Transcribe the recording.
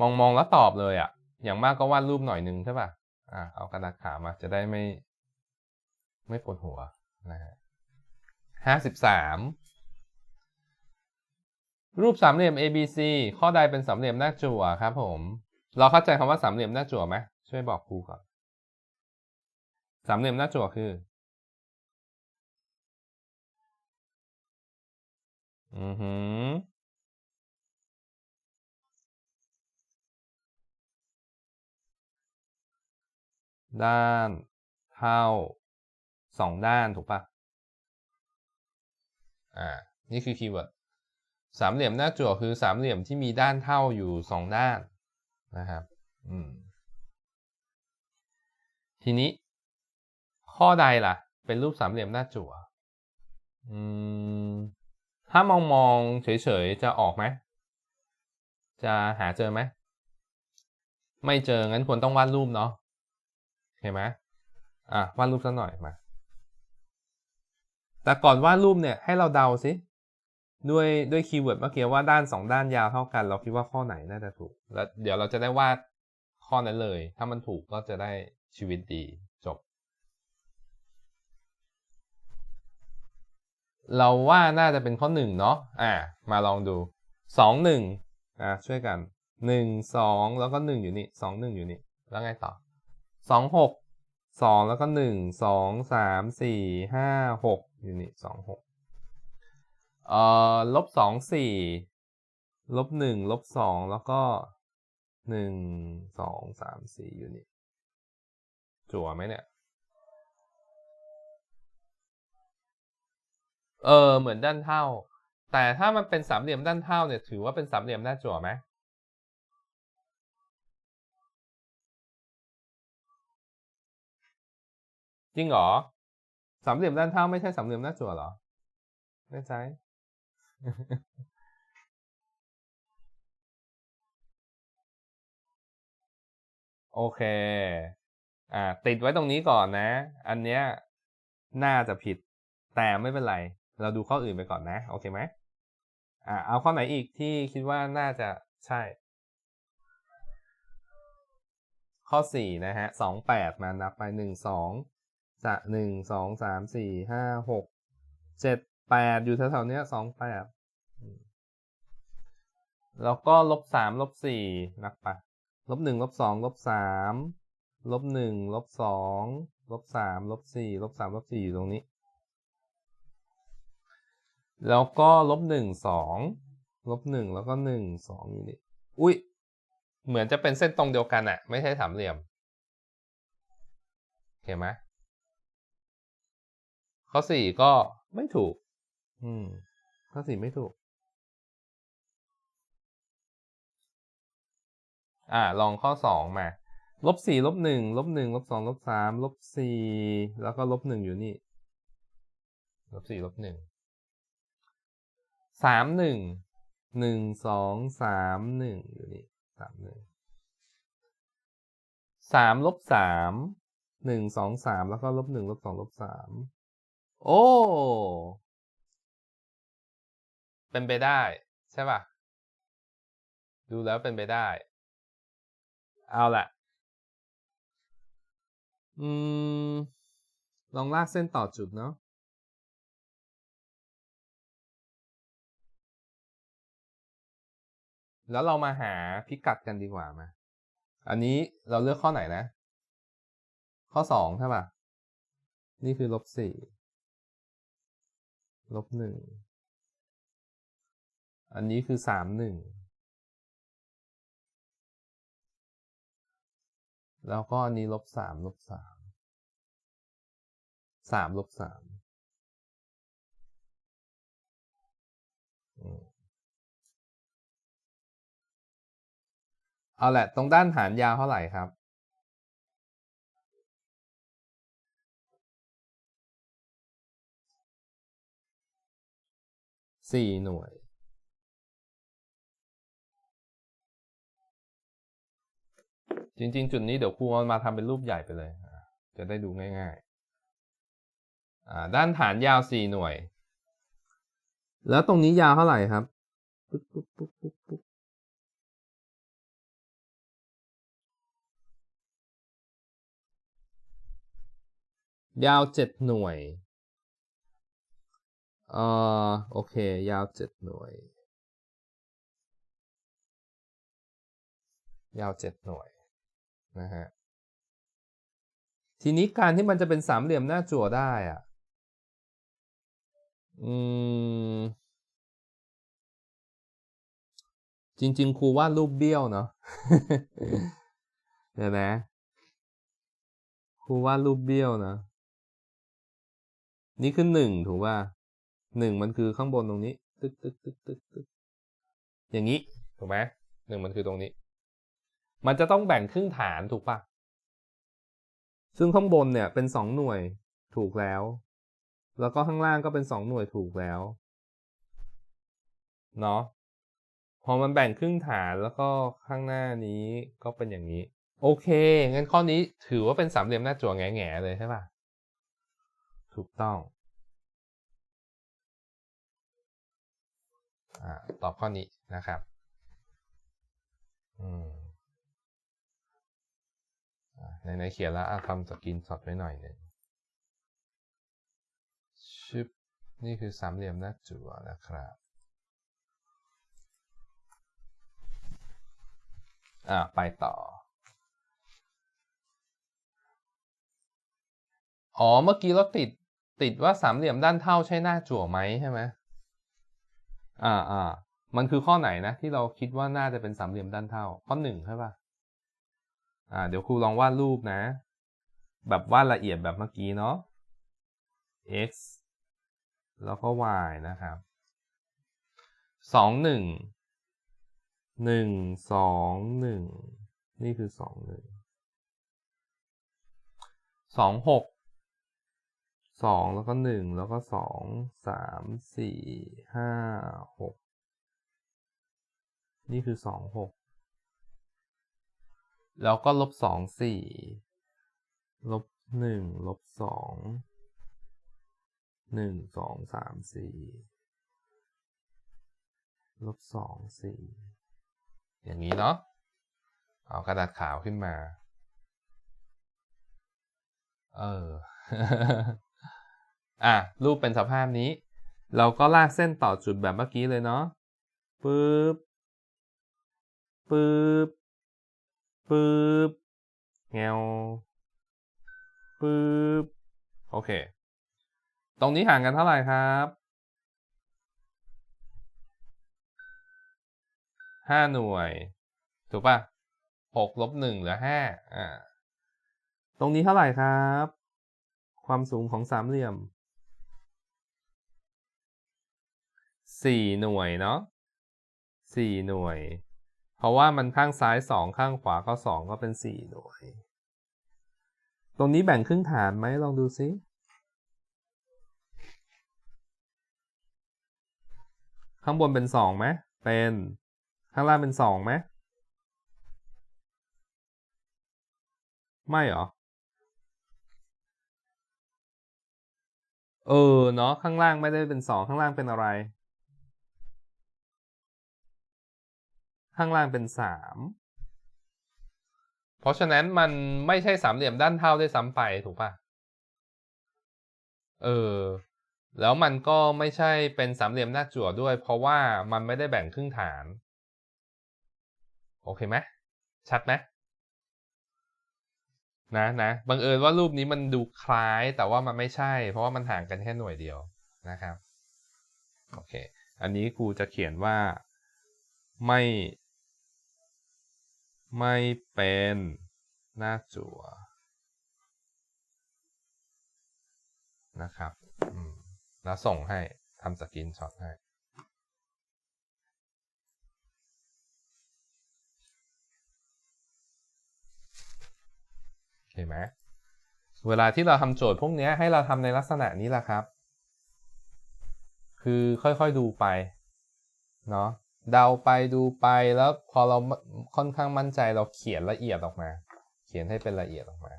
มองมองแล้วตอบเลยอะ่ะ อย่างมากก็วาดรูปหน่อยหนึ่งใช่ป่ะอะเอากระดาษขาวมาจะได้ไม่ ไม่ปวดหัวนะฮะห้าสิบสามรูปสามเหลี่ยม ABC ข้อใดเป็นสามเหลี่ยมหน้าจั่วครับผม เราเข้าใจคำว่าสามเหลี่ยมหน้าจั่วไหมช่วยบอกครูก่อน สามเหลี่ยมหน้าจั่วคือ อือหือ ด้านเท่าสองด้านถูกปะอ่า นี่คือคีย์เวิร์ดสามเหลี่ยมหน้าจั่วคือสามเหลี่ยมที่มีด้านเท่าอยู่สองด้านนะครับ อืม ทีนี้ ข้อใดล่ะ เป็นรูปสามเหลี่ยมหน้าจั่ว อืม ถ้ามองมองเฉยๆ จะออกไหม จะหาเจอไหม ไม่เจอ งั้นควรต้องวาดรูปเนาะ เห็นไหมอะวาดรูปสักหน่อยมา แต่ก่อนวาดรูปเนี่ยให้เราเดาสิด้วยด้วยคีย์เวิร์ดเมื่อกี้ว่าด้านสองด้านยาวเท่ากัน เราคิดว่าข้อไหนน่าจะถูก แล้วเดี๋ยวเราจะได้วาดข้อนั้นเลย ถ้ามันถูกก็จะได้ชีวิตดีจบ เราว่าน่าจะเป็นข้อหนึ่งเนาะอ่า มาลองดูสองหนึ่งอ่าช่วยกันหนึ่งสองแล้วก็หนึ่งอยู่นี่สองหนึ่งอยู่นี่ แล้วไงต่อ สองหกสองแล้วก็หนึ่งสองสามสี่ห้าหกอยู่นี่สองหกเอ่อลบสองสี่ลบหนึ่งลบสองแล้วก็หนึ่งสองสามสี่อยู่นี่จั่วไหมเนี่ยเออเหมือนด้านเท่า แต่ถ้ามันเป็นสามเหลี่ยมด้านเท่าเนี่ยถือว่าเป็นสามเหลี่ยมหน้าจั่วไหม จริงเหรอสามเหลี่ยมด้านเท่าไม่ใช่สามเหลี่ยมหน้าจั่วเหรอแน่ใจโอเค อ่า ติดไว้ตรงนี้ก่อนนะ อันเนี้ยน่าจะผิด แต่ไม่เป็นไร เราดูข้ออื่นไปก่อนนะ โอเคไหมอ่า เอาข้อไหนอีกที่คิดว่าน่าจะใช่ ข้อสี่นะฮะสองแปดมานับไปหนึ่งสอง จะหนึ่งสองสามสี่ห้าหกเจ็ดแปดอยู่แถวๆเนี้ยสองแปดแล้วก็ลบสามลบสี่นับไปลบหนึ่งลบสองลบสามลบหนึ่งลบสองลบสามลบสี่ลบสามลบสี่อยู่ตรงนี้ แล้วก็ลบหนึ่งสองลบหนึ่งแล้วก็หนึ่งสองอยู่นี่อุ้ยเหมือนจะเป็นเส้นตรงเดียวกันอะไม่ใช่สามเหลี่ยมเห็นไหม ข้อสี่ก็ไม่ถูก อืม ข้อสี่ไม่ถูก อ่า ลองข้อสองมาลบสี่ลบหนึ่งลบหนึ่งลบสองลบสามลบสี่แล้วก็ลบหนึ่งอยู่นี่ลบสี่ลบหนึ่งสามหนึ่งหนึ่งสองสามหนึ่งอยู่นี่สามหนึ่งสามลบสามหนึ่งสองสามแล้วก็ลบหนึ่งลบสองลบสาม โอ้ เป็นไปได้ ใช่ป่ะ ดูแล้วเป็นไปได้ เอาละอืม ลองลากเส้นต่อจุดเนาะแล้วเรามาหาพิกัดกันดีกว่ามาอันนี้เราเลือกข้อไหนนะ ข้อสองใช่ป่ะ นี่คือลบสี่ ลบหนึ่ง อันนี้คือสามหนึ่ง แล้วก็อันนี้ลบสามลบสาม สามลบสามเอาแหละ ตรงด้านฐานยาวเท่าไหร่ครับ สี่หน่วย จริง ๆ จุดนี้เดี๋ยวครูมาทำเป็นรูปใหญ่ไปเลย จะได้ดูง่ายๆด้านฐานยาวสี่หน่วย แล้วตรงนี้ยาวเท่าไหร่ครับปุ๊บปุ๊บปุ๊บปุ๊บปุ๊บยาวเจ็ดหน่วย อ่อโอเค ยาวเจ็ดหน่วย ยาวเจ็ดหน่วยนะฮะทีนี้การที่มันจะเป็นสามเหลี่ยมหน้าจั่วได้อะ อืม จริง ๆ ครูวาดรูปเบี้ยวเนาะ เดี๋ยวนะ ครูวาดรูปเบี้ยวนะ นี่คือหนึ่งถูกป่ะ หนึ่งมันคือข้างบนตรงนี้ ตึ๊กตึ๊กตึ๊กตึ๊กตึ๊กอย่างนี้ ถูกไหมหนึ่งมันคือตรงนี้ มันจะต้องแบ่งครึ่งฐานถูกป่ะซึ่งข้างบนเนี่ยเป็นสองหน่วยถูกแล้ว แล้วก็ข้างล่างก็เป็นสองหน่วยถูกแล้วเนาะพอมันแบ่งครึ่งฐานแล้วก็ข้างหน้านี้ก็เป็นอย่างนี้ โอเคงั้นข้อนี้ถือว่าเป็นสามเหลี่ยมหน้าจั่วแง่ๆเลยใช่ป่ะถูกต้อง อตอบข้อนี้นะครับอืมในในเขียนแล้วอะทำสกรีนช็อตไว้หน่อยหนึ่งชึบนี่คือสามเหลี่ยมหน้าจั่วนะครับ อ่าไปต่อ อ๋อ เมื่อกี้เราติดติดว่าสามเหลี่ยมด้านเท่าใช่หน้าจั่วไหมใช่ไหม อ่าอ่ามันคือข้อไหนนะ ที่เราคิดว่าน่าจะเป็นสามเหลี่ยมด้านเท่า ข้อหนึ่งใช่ปะอ่า เดี๋ยวครูลองวาดรูปนะ แบบวาดละเอียดแบบเมื่อกี้เนาะ x แล้วก็ y นะครับสองหนึ่งหนึ่งสองหนึ่งนี่คือสองหนึ่งสองหก สองแล้วก็หนึ่งแล้วก็สองสามสี่ห้าหกนี่คือสองหกแล้วก็ลบสองสี่ลบหนึ่งลบสองหนึ่งสองสามสี่ลบสองสี่อย่างนี้เนาะเอากระดาษขาวขึ้นมา เออ อะรูปเป็นสภาพนี้ เราก็ลากเส้นต่อจุดแบบเมื่อกี้เลยเนาะปึ๊บปึ๊บปึ๊บแงวปึ๊บโอเค ตรงนี้ห่างกันเท่าไหร่ครับห้าหน่วย ถูกป่ะหกลบหนึ่งเหลือห้าอ่า ตรงนี้เท่าไหร่ครับ ความสูงของสามเหลี่ยม สี่หน่วยเนาะสี่หน่วย เพราะว่ามันข้างซ้ายสองข้างขวาก็สองก็เป็นสี่หน่วย ตรงนี้แบ่งครึ่งฐานไหมลองดูซิข้างบนเป็นสองไหมเป็นข้างล่างเป็นสองไหมไม่เหรอ เออเนาะข้างล่างไม่ได้เป็นสองข้างล่างเป็นอะไร ข้างล่างเป็นสามเพราะฉะนั้นมันไม่ใช่สามเหลี่ยมด้านเท่าได้ซ้ำไปถูกปะเออ แล้วมันก็ไม่ใช่เป็นสามเหลี่ยมหน้าจั่วด้วย เพราะว่ามันไม่ได้แบ่งครึ่งฐาน โอเคไหมชัดไหมนะนะบังเอิญว่ารูปนี้มันดูคล้ายแต่ว่ามันไม่ใช่ เพราะว่ามันห่างกันแค่หน่วยเดียวนะครับ โอเค อันนี้ครูจะเขียนว่าไม่ ไม่เป็นหน้าจั่วนะครับแล้วส่งให้ทำสกรีนช็อตให้ โอเคไหมเวลาที่เราทำโจทย์พวกนี้ให้เราทำในลักษณะนี้แหละครับ คือค่อยๆดูไป เนาะ เดาไปดูไปแล้วพอเราค่อนข้างมั่นใจเราเขียนละเอียดออกมา เขียนให้เป็นละเอียดออกมา